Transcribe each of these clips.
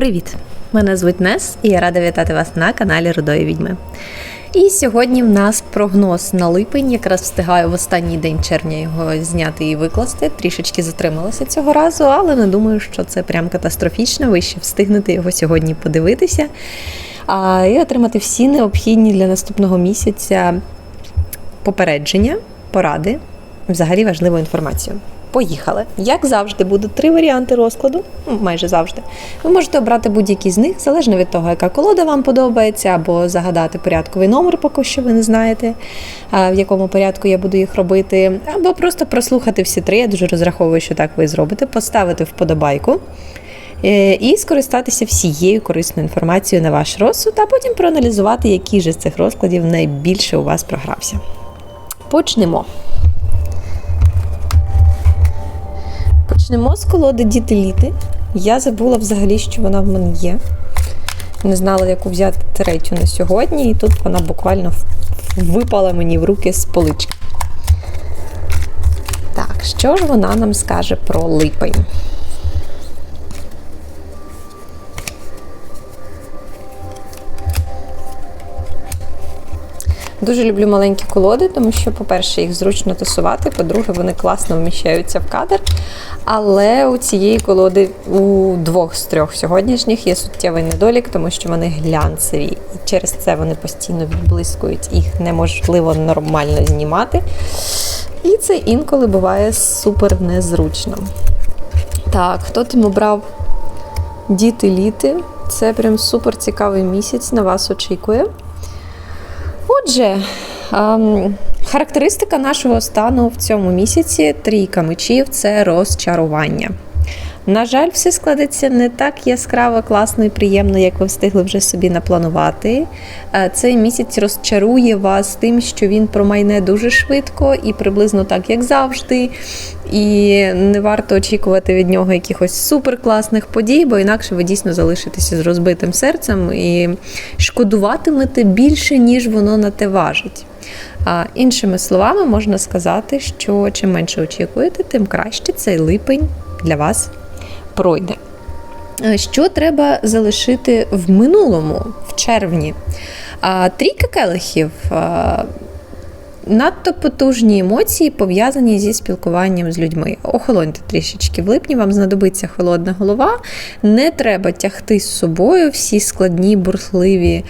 Привіт! Мене звуть Нес і я рада вітати вас на каналі Рудої Відьми. І сьогодні в нас прогноз на липень. Якраз встигаю в останній день червня його зняти і викласти. Трішечки затрималася цього разу, але не думаю, що це прям катастрофічно. Ви ще встигнете його сьогодні подивитися а, і отримати всі необхідні для наступного місяця попередження, поради, взагалі важливу інформацію. Поїхали. Як завжди, будуть три варіанти розкладу, ну, майже завжди. Ви можете обрати будь-який з них, залежно від того, яка колода вам подобається, або загадати порядковий номер, поки що ви не знаєте, в якому порядку я буду їх робити, або просто прослухати всі три. Я дуже розраховую, що так ви зробите, поставити вподобайку. е, І скористатися всією корисною інформацією на ваш розсуд, а потім проаналізувати, який же з цих розкладів найбільше у вас програвся. Почнемо. Почнемо з колоди Діти літи. Я забула взагалі, що вона в мене є. Не знала, яку взяти третю на сьогодні, і тут вона буквально випала мені в руки з полички. Так, що ж вона нам скаже про липень? Дуже люблю маленькі колоди, тому що, по-перше, їх зручно тасувати, по-друге, вони класно вміщаються в кадр. Але у цієї колоди у двох з трьох сьогоднішніх є суттєвий недолік, тому що вони глянцеві. І через це вони постійно відблискують, їх неможливо нормально знімати. І це інколи буває супер незручно. Так, хто там обрав діти літи? Це прям супер цікавий місяць на вас очікує. Отже, ем, характеристика нашого стану в цьому місяці трійка мечів це розчарування. На жаль, все складеться не так яскраво, класно і приємно, як ви встигли вже собі напланувати. Е, Цей місяць розчарує вас тим, що він промайне дуже швидко і приблизно так, як завжди. І не варто очікувати від нього якихось суперкласних подій, бо інакше ви дійсно залишитеся з розбитим серцем і шкодуватимете більше, ніж воно на те важить. А іншими словами, можна сказати, що чим менше очікуєте, тим краще цей липень для вас пройде. Е, Що треба залишити в минулому, в червні? Трійка келихів. Надто потужні емоції пов'язані зі спілкуванням з людьми. Охолоньте трішечки. В липні вам знадобиться холодна голова. Не треба тягти з собою всі складні, бурхливі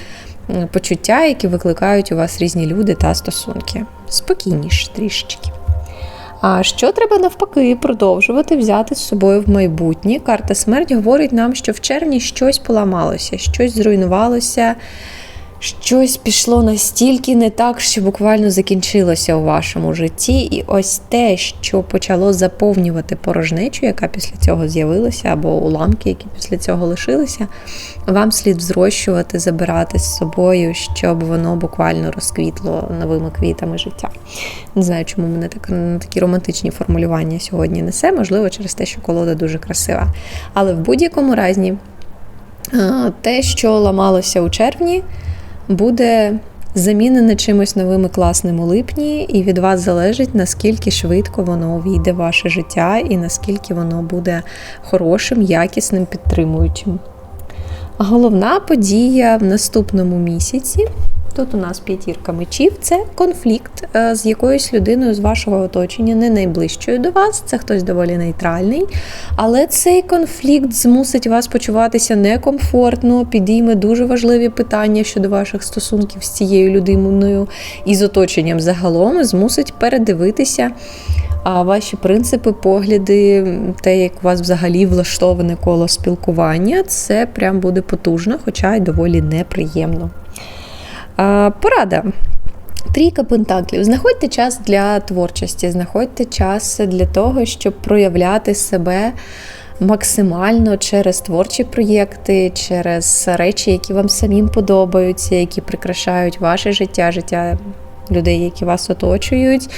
почуття, які викликають у вас різні люди та стосунки. Спокійніше трішечки. А що треба навпаки продовжувати взяти з собою в майбутнє? Карта смерть говорить нам, що в червні щось поламалося, щось зруйнувалося, щось пішло настільки не так, що буквально закінчилося у вашому житті. І ось те, що почало заповнювати порожнечу, яка після цього з'явилася, або уламки, які після цього лишилися, вам слід взрощувати, забирати з собою, щоб воно буквально розквітло новими квітами життя. Не знаю, чому мене так такі романтичні формулювання сьогодні несе, можливо, через те, що колода дуже красива. Але в будь-якому разі, е, те, що ламалося у червні, буде замінене чимось новим і класним у липні, і від вас залежить, наскільки швидко воно увійде в ваше життя і наскільки воно буде хорошим, якісним, підтримуючим. Головна подія в наступному місяці. Тут у нас п'ятірка мечів це конфлікт е, з якоюсь людиною з вашого оточення, не найближчою до вас, це хтось доволі нейтральний. Але цей конфлікт змусить вас почуватися некомфортно, підійме дуже важливі питання щодо ваших стосунків з цією людиною і з оточенням загалом, змусить передивитися а ваші принципи, погляди, те, як у вас взагалі влаштоване коло спілкування, це прям буде потужно, хоча й доволі неприємно. Порада. Трійка пентаклів. Знаходьте час для творчості, знаходьте час для того, щоб проявляти себе максимально через творчі проєкти, через речі, які вам самим подобаються, які прикрашають ваше життя, життя людей, які вас оточують.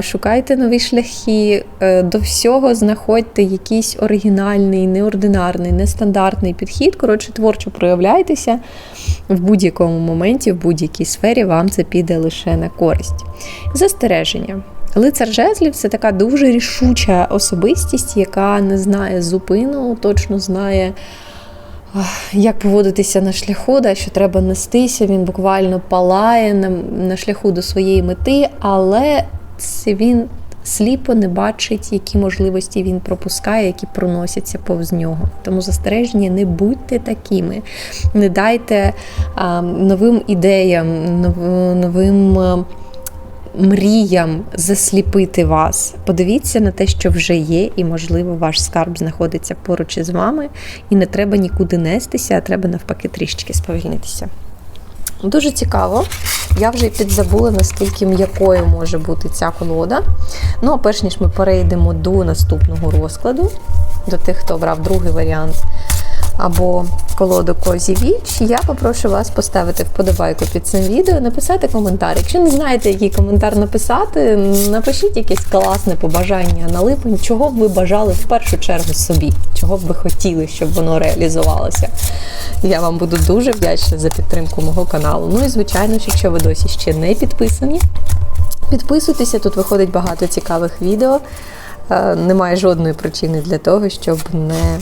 Шукайте нові шляхи, е, до всього знаходьте якийсь оригінальний, неординарний, нестандартний підхід. Коротше, творчо проявляйтеся в будь-якому моменті, в будь-якій сфері вам це піде лише на користь. Застереження. Лицар жезлів це така дуже рішуча особистість, яка не знає зупину, точно знає як поводитися на шляху, да, що треба нестися, він буквально палає на, на шляху до своєї мети, але він сліпо не бачить, які можливості він пропускає, які проносяться повз нього. Тому застереження, не будьте такими, не дайте а, новим ідеям, нов- новим. Мріям засліпити вас. Подивіться на те, що вже є, і, можливо, ваш скарб знаходиться поруч із вами, і не треба нікуди нестися, а треба навпаки трішечки сповільнитися. Дуже цікаво. Я вже підзабула, наскільки м'якою може бути ця колода. Ну, а перш ніж ми перейдемо до наступного розкладу, до тих, хто обрав другий варіант або колоду Козі Віч, я попрошу вас поставити вподобайку під цим відео, написати коментар. Якщо не знаєте, який коментар написати, напишіть якесь класне побажання на липень, чого б ви бажали в першу чергу собі, чого б ви хотіли, щоб воно реалізувалося. Я вам буду дуже вдячна за підтримку мого каналу. Ну і звичайно ж, якщо ви досі ще не підписані, підписуйтеся, тут виходить багато цікавих відео. Е, Немає жодної причини для того, щоб не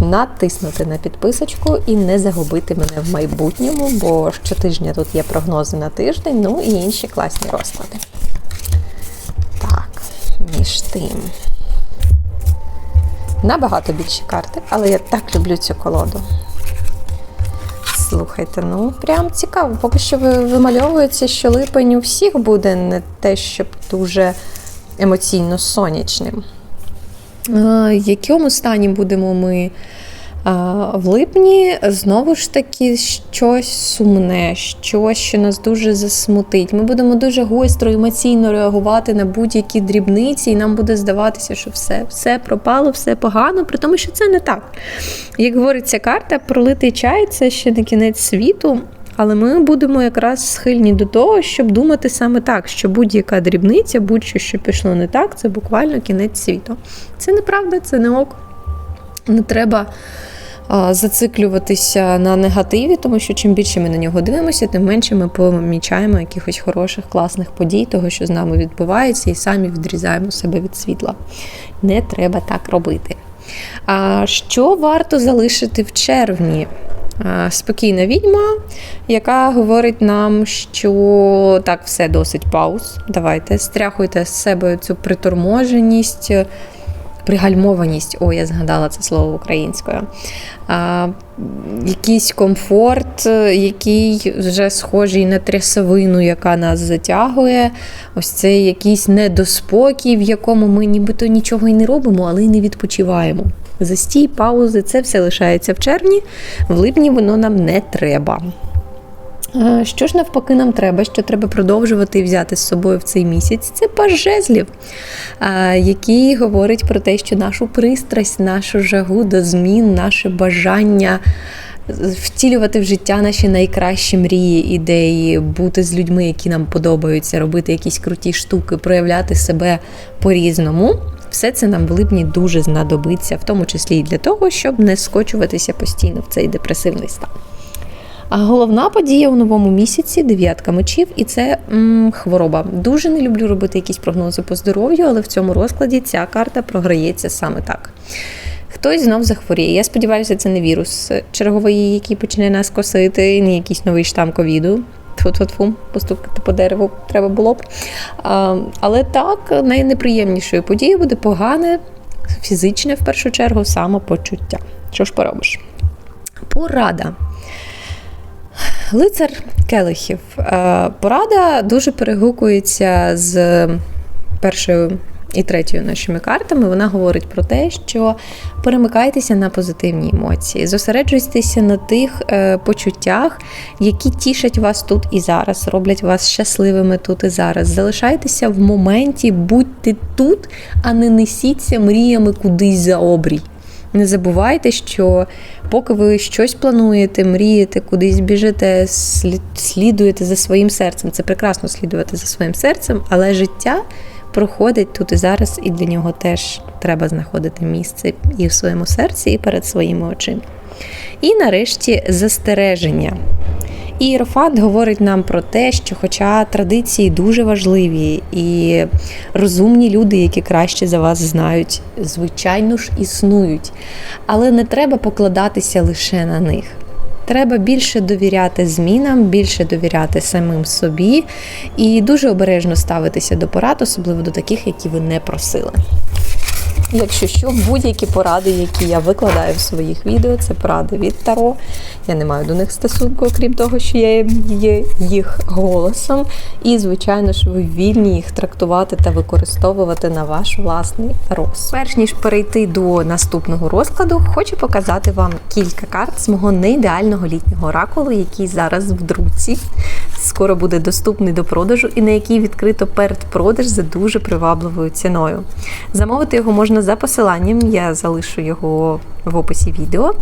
натиснути на підписочку і не загубити мене в майбутньому, бо щотижня тут є прогнози на тиждень, ну і інші класні розклади. Так, між тим. Набагато більші карти, але я так люблю цю колоду. Слухайте, ну прям цікаво. Поки що вимальовується, що липень у всіх буде не те, щоб дуже емоційно сонячним. В якому стані будемо ми в липні? Знову ж таки, щось сумне, щось, що нас дуже засмутить. Ми будемо дуже гостро емоційно реагувати на будь-які дрібниці, і нам буде здаватися, що все, все пропало, все погано, при тому, що це не так. Як говорить ця карта, пролитий чай це ще не кінець світу. Але ми будемо якраз схильні до того, щоб думати саме так, що будь-яка дрібниця, будь-що, що пішло не так, це буквально кінець світу. Це неправда, це не ок. Не треба зациклюватися на негативі, тому що чим більше ми на нього дивимося, тим менше ми помічаємо якихось хороших, класних подій, того, що з нами відбувається, і самі відрізаємо себе від світла. Не треба так робити. А що варто залишити в червні? А, Спокійна відьма, яка говорить нам, що так, все досить пауз. Давайте стряхуйте з себе цю приторможеність, пригальмованість. О, я згадала це слово українською. А, якийсь комфорт, який вже схожий на трясовину, яка нас затягує. Ось це якийсь недоспокій, в якому ми нібито нічого і не робимо, але й не відпочиваємо. Застій, паузи, це все лишається в червні, в липні воно нам не треба. Е, Що ж навпаки нам треба, що треба продовжувати і взяти з собою в цей місяць, це паж жезлів, е, який говорить про те, що нашу пристрасть, нашу жагу до змін, наше бажання втілювати в життя наші найкращі мрії, ідеї, бути з людьми, які нам подобаються, робити якісь круті штуки, проявляти себе по-різному. Все це нам в липні дуже знадобиться, в тому числі і для того, щоб не скочуватися постійно в цей депресивний стан. А головна подія у новому місяці дев'ятка мечів, і це м, хвороба. Дуже не люблю робити якісь прогнози по здоров'ю, але в цьому розкладі ця карта програється саме так. Хтось знов захворіє. Я сподіваюся, це не вірус черговий, який почне нас косити, не якийсь новий штам ковіду. Тфу-тфу-тфу, постукати по дереву треба було б. А, але так, найнеприємнішою подією буде погане, фізичне в першу чергу, самопочуття. Що ж поробиш? Порада. Лицар Келихів. Е, Порада дуже перегукується з першою і третьою нашими картами. Вона говорить про те, що перемикайтеся на позитивні емоції, зосереджуйтеся на тих е, почуттях, які тішать вас тут і зараз, роблять вас щасливими тут і зараз. Залишайтеся в моменті, будьте тут, а не несіться мріями кудись за обрій. Не забувайте, що поки ви щось плануєте, мрієте, кудись біжите, слідуєте за своїм серцем. Це прекрасно слідувати за своїм серцем, але життя проходить тут і зараз, і для нього теж треба знаходити місце і в своєму серці, і перед своїми очима. І нарешті застереження. І Єрофант говорить нам про те, що, хоча традиції дуже важливі і розумні люди, які краще за вас знають, звичайно ж існують, але не треба покладатися лише на них. Треба більше довіряти змінам, більше довіряти самим собі і дуже обережно ставитися до порад, особливо до таких, які ви не просили. Якщо що, будь-які поради, які я викладаю в своїх відео, це поради від Таро. Я не маю до них стосунку, окрім того, що я є їх голосом. І, звичайно ж, ви вільні їх трактувати та використовувати на ваш власний розсуд. Перш ніж перейти до наступного розкладу, хочу показати вам кілька карт з мого неідеального літнього оракулу, який зараз в друці. Скоро буде доступний до продажу і на який відкрито передпродаж за дуже привабливою ціною. Замовити його можна за посиланням, я залишу його в описі відео.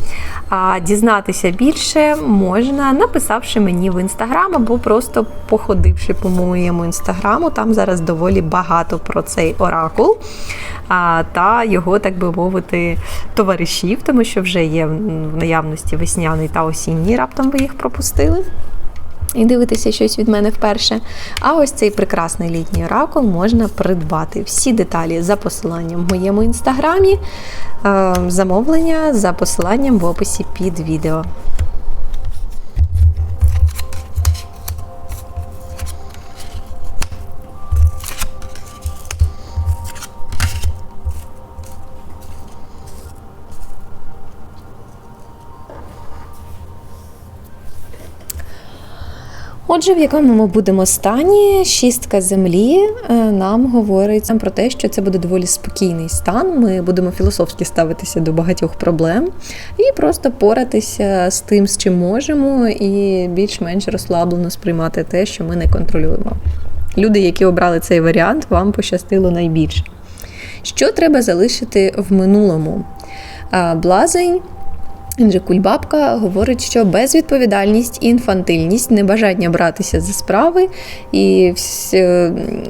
А дізнатися більше можна, написавши мені в інстаграм або просто походивши по моєму інстаграму. Там зараз доволі багато про цей оракул та його, так би мовити, товаришів, тому що вже є в наявності весняний та осінній, раптом ви їх пропустили. І дивитися щось від мене вперше. А ось цей прекрасний літній оракул можна придбати. Всі деталі за посиланням в моєму інстаграмі, е, замовлення за посиланням в описі під відео. Отже, в якому ми будемо стані, шістка землі е, нам говорить про те, що це буде доволі спокійний стан. Ми будемо філософськи ставитися до багатьох проблем і просто поратися з тим, з чим можемо, і більш-менш розслаблено сприймати те, що ми не контролюємо. Люди, які обрали цей варіант, вам пощастило найбільше. Що треба залишити в минулому? Блазень. Він же кульбабка говорить, що безвідповідальність, інфантильність, небажання братися за справи і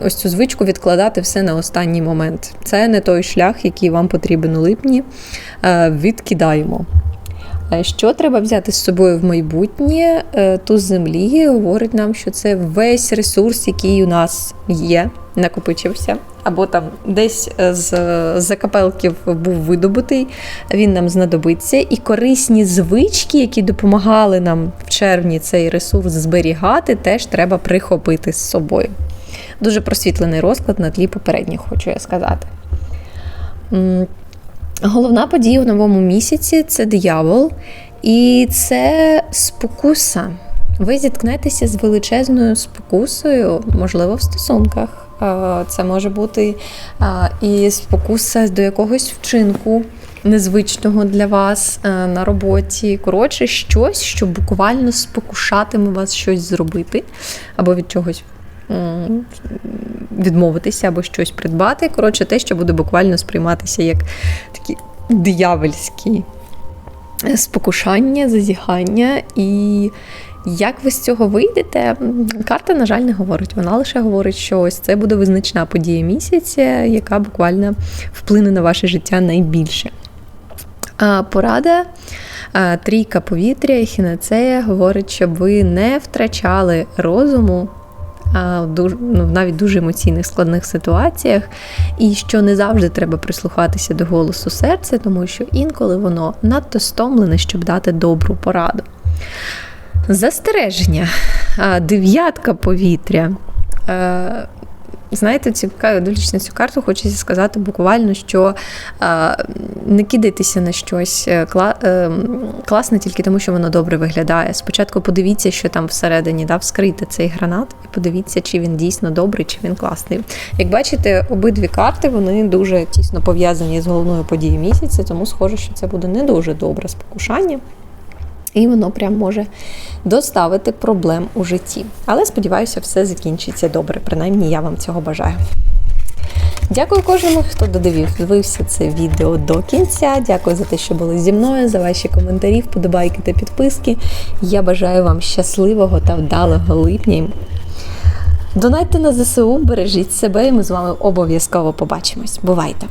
ось цю звичку відкладати все на останній момент. Це не той шлях, який вам потрібен у липні. Е, відкидаємо. Що треба взяти з собою в майбутнє? Е, туз землі говорить нам, що це весь ресурс, який у нас є, накопичився або там десь е, з закапелків був видобутий, він нам знадобиться. І корисні звички, які допомагали нам в червні цей ресурс зберігати, теж треба прихопити з собою. Дуже просвітлений розклад на тлі попередніх, хочу я сказати. Головна подія у новому місяці це диявол, і це спокуса. Ви зіткнетеся з величезною спокусою, можливо, в стосунках. Це може бути і спокуса до якогось вчинку незвичного для вас на роботі. Коротше, щось, що буквально спокушатиме вас щось зробити, або від чогось відмовитися, або щось придбати. Коротше, те, що буде буквально сприйматися як такі диявольські спокушання, зазіхання і. Як ви з цього вийдете? Карта, на жаль, не говорить. Вона лише говорить, що ось це буде визначна подія місяця, яка буквально вплине на ваше життя найбільше. Порада. Трійка повітря і хінацея говорить, щоб ви не втрачали розуму навіть дуже емоційних складних ситуаціях, і що не завжди треба прислухатися до голосу серця, тому що інколи воно надто стомлене, щоб дати добру пораду. Застереження, дев'ятка повітря. Е, знаєте, цікаво, дивлячись на цю карту, хочеться сказати буквально, що не кидайтеся на щось е, е, класне тільки тому, що воно добре виглядає. Спочатку подивіться, що там всередині, да, вскрийте цей гранат, і подивіться, чи він дійсно добрий, чи він класний. Як бачите, обидві карти вони дуже тісно пов'язані з головною подією місяця, тому схоже, що це буде не дуже добре спокушання. І воно прям може доставити проблем у житті. Але сподіваюся, все закінчиться добре. Принаймні, я вам цього бажаю. Дякую кожному, хто додивився це відео до кінця. Дякую за те, що були зі мною, за ваші коментарі, вподобайки та підписки. Я бажаю вам щасливого та вдалого липня. Донайте на ЗСУ, бережіть себе, і ми з вами обов'язково побачимось. Бувайте!